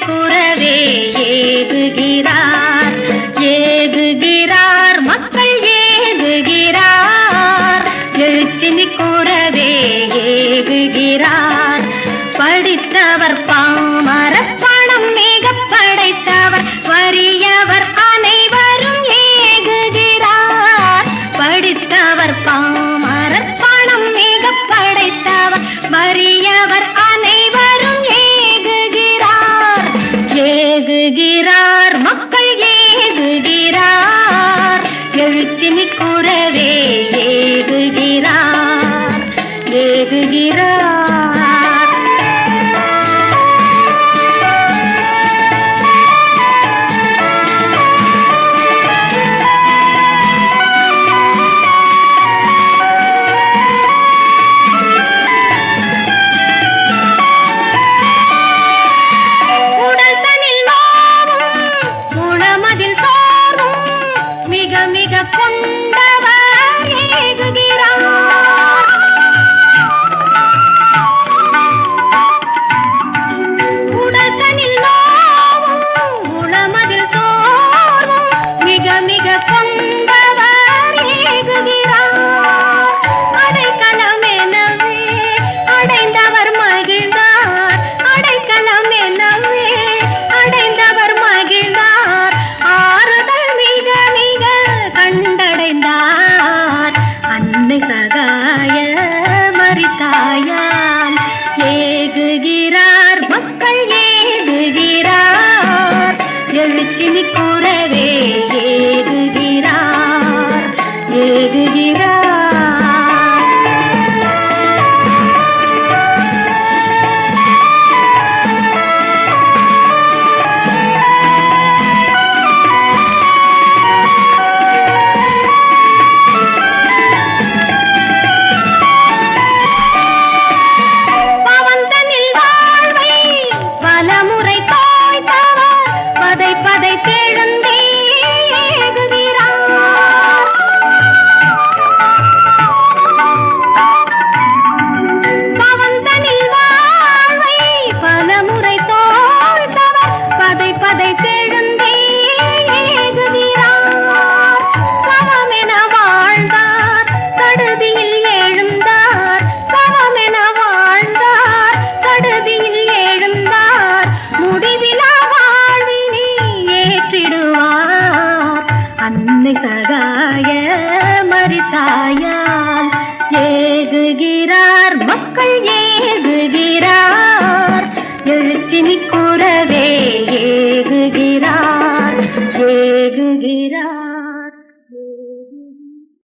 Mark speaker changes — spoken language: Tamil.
Speaker 1: குறவே ஏகுகிறார் ஏகுகிறார் மக்கள் ஏகுகிறார் எழுச்சிமி குறவே ஏகுகிறார் படித்தவர் பாமர பணம் மிக படைத்தவர் வறியவர் அனைவரும் ஏகுகிறார் படித்தவர் பாமர குரவே ஏகுகிறார் ஏகுகிறார் கரிதாயால் ஏகுகிறார் மக்கள் ஏகுகிறார். எழுச்சினி கூறவே ஏகுகிறார். ஏகு வருகிறார் மக்கள்